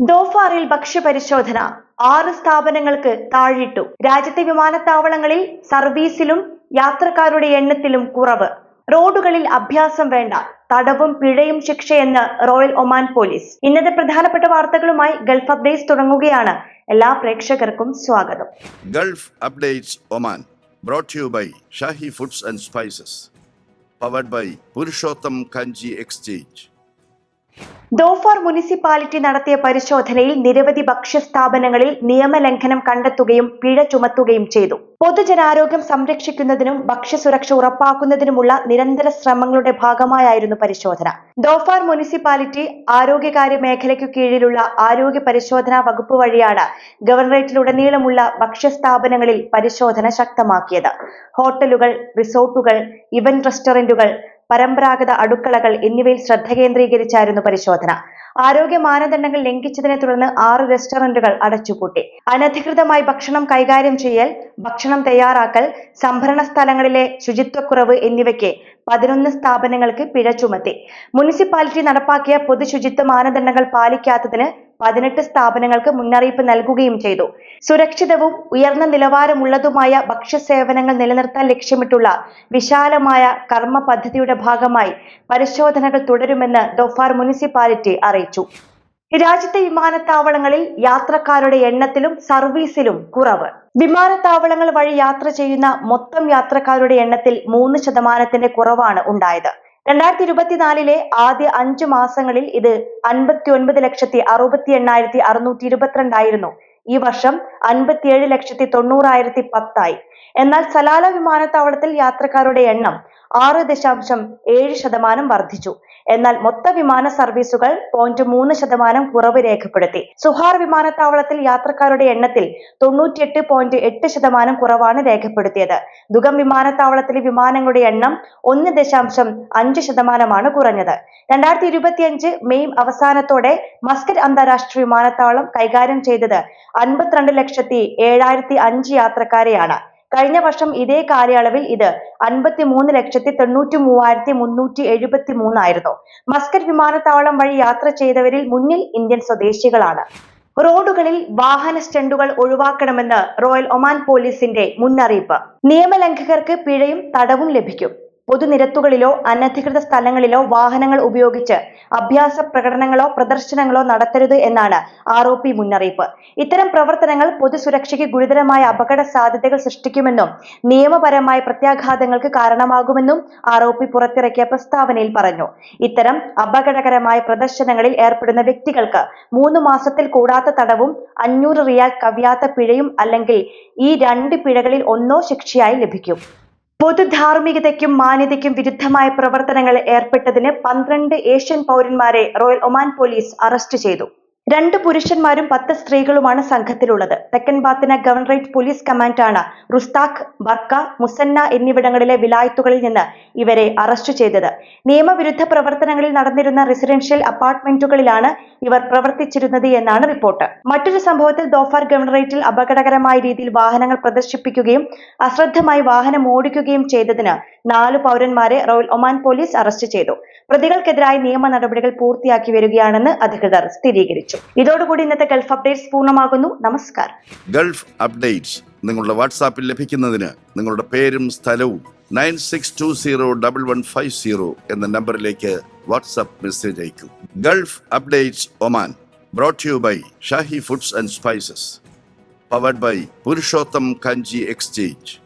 ദോഫാറിൽ ഭക്ഷ്യപരിശോധന. ആറ് സ്ഥാപനങ്ങൾക്ക് താഴിട്ടു. രാജ്യത്തെ വിമാനത്താവളങ്ങളിൽ സർവീസിലും യാത്രക്കാരുടെ എണ്ണത്തിലും കുറവ്. റോഡുകളിൽ അഭ്യാസം വേണ്ട. തടവും പിഴയും ശിക്ഷയെന്ന് റോയൽ ഒമാൻ പോലീസ്. ഇന്നത്തെ പ്രധാനപ്പെട്ട വാർത്തകളുമായി ഗൾഫ് അപ്ഡേറ്റ്സ് തുടങ്ങുകയാണ്. എല്ലാ പ്രേക്ഷകർക്കും സ്വാഗതം. Gulf updates Oman brought you by Shahi Foods and Spices powered by Purushottam Kanji Exchange. Dhofar municipality നടത്തിയ പരിശോധനയിൽ നിരവധി ഭക്ഷ്യസ്ഥാപനങ്ങളിൽ നിയമലംഘനം കണ്ടെത്തുകയും പിഴ ചുമത്തുകയും ചെയ്തു. പൊതുജനാരോഗ്യം സംരക്ഷിക്കുന്നതിനും ഭക്ഷ്യസുരക്ഷ ഉറപ്പാക്കുന്നതിനുമുള്ള നിരന്തര ശ്രമങ്ങളുടെ ഭാഗമായായിരുന്നു പരിശോധന. ദോഫാർ മുനിസിപ്പാലിറ്റി ആരോഗ്യകാര്യ മേഖലയ്ക്കു കീഴിലുള്ള ആരോഗ്യ പരിശോധനാ വകുപ്പ് വഴിയാണ് ഗവർണറേറ്റിലുടനീളമുള്ള ഭക്ഷ്യസ്ഥാപനങ്ങളിൽ പരിശോധന ശക്തമാക്കിയത്. ഹോട്ടലുകൾ റിസോർട്ടുകൾ ഇവന്റ് റെസ്റ്റോറന്റുകൾ പരമ്പരാഗത അടുക്കളകൾ എന്നിവയിൽ ശ്രദ്ധ കേന്ദ്രീകരിച്ചായിരുന്നു പരിശോധന. ആരോഗ്യ മാനദണ്ഡങ്ങൾ ലംഘിച്ചതിനെ തുടർന്ന് ആറ് റെസ്റ്റോറന്റുകൾ അടച്ചുപൂട്ടി. അനധികൃതമായി ഭക്ഷണം കൈകാര്യം ചെയ്യൽ ഭക്ഷണം തയ്യാറാക്കൽ സംഭരണ സ്ഥലങ്ങളിലെ ശുചിത്വക്കുറവ് എന്നിവയ്ക്ക് പതിനൊന്ന് സ്ഥാപനങ്ങൾക്ക് പിഴ ചുമത്തി. മുനിസിപ്പാലിറ്റി നടപ്പാക്കിയ പൊതു ശുചിത്വ മാനദണ്ഡങ്ങൾ പാലിക്കാത്തതിന് പതിനെട്ട് സ്ഥാപനങ്ങൾക്ക് മുന്നറിയിപ്പ് നൽകുകയും ചെയ്തു. സുരക്ഷിതവും ഉയർന്ന നിലവാരമുള്ളതുമായ ഭക്ഷ്യസേവനങ്ങൾ നിലനിർത്താൻ ലക്ഷ്യമിട്ടുള്ള വിശാലമായ കർമ്മ പദ്ധതിയുടെ ഭാഗമായി പരിശോധനകൾ തുടരുമെന്ന് ദോഫാർ മുനിസിപ്പാലിറ്റി അറിയിച്ചു. രാജ്യത്തെ വിമാനത്താവളങ്ങളിൽ യാത്രക്കാരുടെ എണ്ണത്തിലും സർവീസിലും കുറവ്. വിമാനത്താവളങ്ങൾ വഴി യാത്ര ചെയ്യുന്ന മൊത്തം യാത്രക്കാരുടെ എണ്ണത്തിൽ മൂന്ന് ശതമാനത്തിന്റെ കുറവാണ് ഉണ്ടായത്. രണ്ടായിരത്തി ഇരുപത്തിനാലിലെ ആദ്യ അഞ്ചു മാസങ്ങളിൽ ഇത് അൻപത്തി ഒൻപത് ലക്ഷത്തി അറുപത്തി എണ്ണായിരത്തി അറുന്നൂറ്റി ഇരുപത്തിരണ്ടായിരുന്നു. ഈ വർഷം അൻപത്തിയേഴ് ലക്ഷത്തി തൊണ്ണൂറായിരത്തി പത്തായി. എന്നാൽ സലാല വിമാനത്താവളത്തിൽ യാത്രക്കാരുടെ എണ്ണം ആറ് ദശാംശം ഏഴ് ശതമാനം വർദ്ധിച്ചു. എന്നാൽ മൊത്ത വിമാന സർവീസുകൾ പോയിന്റ് മൂന്ന് ശതമാനം കുറവ് രേഖപ്പെടുത്തി. സുഹാർ വിമാനത്താവളത്തിൽ യാത്രക്കാരുടെ എണ്ണത്തിൽ തൊണ്ണൂറ്റിയെട്ട് പോയിന്റ് എട്ട് ശതമാനം കുറവാണ് രേഖപ്പെടുത്തിയത്. ദുഗം വിമാനത്താവളത്തിലെ വിമാനങ്ങളുടെ എണ്ണം ഒന്ന് ദശാംശം അഞ്ച് ശതമാനമാണ് കുറഞ്ഞത്. രണ്ടായിരത്തി ഇരുപത്തിയഞ്ച് മെയ് അവസാനത്തോടെ മസ്കറ്റ് അന്താരാഷ്ട്ര വിമാനത്താവളം കൈകാര്യം ചെയ്തത് അൻപത്തിരണ്ട് ലക്ഷത്തി ഏഴായിരത്തി അഞ്ച് യാത്രക്കാരെയാണ്. കഴിഞ്ഞ വർഷം ഇതേ കാലയളവിൽ ഇത് അൻപത്തി മൂന്ന് ലക്ഷത്തി തൊണ്ണൂറ്റി മൂവായിരത്തി മുന്നൂറ്റി എഴുപത്തി മൂന്നായിരുന്നു മസ്കറ്റ് വിമാനത്താവളം വഴി യാത്ര ചെയ്തവരിൽ മുന്നിൽ ഇന്ത്യൻ സ്വദേശികളാണ്. റോഡുകളിൽ വാഹന സ്റ്റണ്ടുകൾ ഒഴിവാക്കണമെന്ന് റോയൽ ഒമാൻ പോലീസിന്റെ മുന്നറിയിപ്പ്. നിയമലംഘകർക്ക് പിഴയും തടവും ലഭിക്കും. പൊതുനിരത്തുകളിലോ അനധികൃത സ്ഥലങ്ങളിലോ വാഹനങ്ങൾ ഉപയോഗിച്ച് അഭ്യാസ പ്രകടനങ്ങളോ പ്രദർശനങ്ങളോ നടത്തരുത് എന്നാണ് ആർ മുന്നറിയിപ്പ്. ഇത്തരം പ്രവർത്തനങ്ങൾ പൊതുസുരക്ഷയ്ക്ക് ഗുരുതരമായ അപകട സാധ്യതകൾ സൃഷ്ടിക്കുമെന്നും നിയമപരമായ പ്രത്യാഘാതങ്ങൾക്ക് കാരണമാകുമെന്നും ആർ പുറത്തിറക്കിയ പ്രസ്താവനയിൽ പറഞ്ഞു. ഇത്തരം അപകടകരമായ പ്രദർശനങ്ങളിൽ ഏർപ്പെടുന്ന വ്യക്തികൾക്ക് മൂന്ന് മാസത്തിൽ കൂടാത്ത തടവും അഞ്ഞൂറ് റിയാൽ കവിയാത്ത പിഴയും അല്ലെങ്കിൽ ഈ രണ്ട് പിഴകളിൽ ഒന്നോ ശിക്ഷയായി ലഭിക്കും. പൊതുധാർമ്മികതയ്ക്കും മാന്യതയ്ക്കും വിരുദ്ധമായ പ്രവർത്തനങ്ങളിൽ ഏർപ്പെട്ടതിന് പന്ത്രണ്ട് ഏഷ്യൻ പൗരന്മാരെ റോയൽ ഒമാൻ പോലീസ് അറസ്റ്റ് ചെയ്തു. രണ്ട് പുരുഷന്മാരും പത്ത് സ്ത്രീകളുമാണ് സംഘത്തിലുള്ളത്. തെക്കൻ ബാത്തിന ഗവർണറേറ്റ് പോലീസ് കമാൻഡാണ് റുസ്താഖ് ബർക്ക മുസന്ന എന്നിവിടങ്ങളിലെ വിലായത്തുകളിൽ നിന്ന് ഇവരെ അറസ്റ്റ് ചെയ്തത്. നിയമവിരുദ്ധ പ്രവർത്തനങ്ങളിൽ നടന്നിരുന്ന റെസിഡൻഷ്യൽ അപ്പാർട്ട്മെന്റുകളിലാണ് ഇവർ പ്രവർത്തിച്ചിരുന്നത് എന്നാണ് റിപ്പോർട്ട്. മറ്റൊരു സംഭവത്തിൽ ദോഫാർ ഗവർണറേറ്റിൽ അപകടകരമായ രീതിയിൽ വാഹനങ്ങൾ പ്രദർശിപ്പിക്കുകയും അശ്രദ്ധമായി വാഹനം ഓടിക്കുകയും ചെയ്തതിന് നാല് പൗരന്മാരെ റോയൽ ഒമാൻ പോലീസ് അറസ്റ്റ് ചെയ്തു. പ്രതികൾക്കെതിരായ നിയമ നടപടികൾ പൂർത്തിയാക്കി വരികയാണെന്ന് അധികൃതർ സ്ഥിരീകരിച്ചു. ഇതോടുകൂടി ഇന്നത്തെ ഗൾഫ് അപ്ഡേറ്റ്സ് പൂർണമാകുന്നു. നമസ്കാരം. ഗൾഫ് അപ്ഡേറ്റ്സ് നിങ്ങളുടെ വാട്സാപ്പിൽ ലഭിക്കുന്നതിന് നിങ്ങളുടെ പേരും സ്ഥലവും nine six two zero double one five zero എന്ന നമ്പറിലേക്ക് വാട്സാപ്പ് മെസ്സേജ് അയക്കും. Gulf updates Oman brought you by Shahi foods and spices powered by Purushottam Kanji exchange.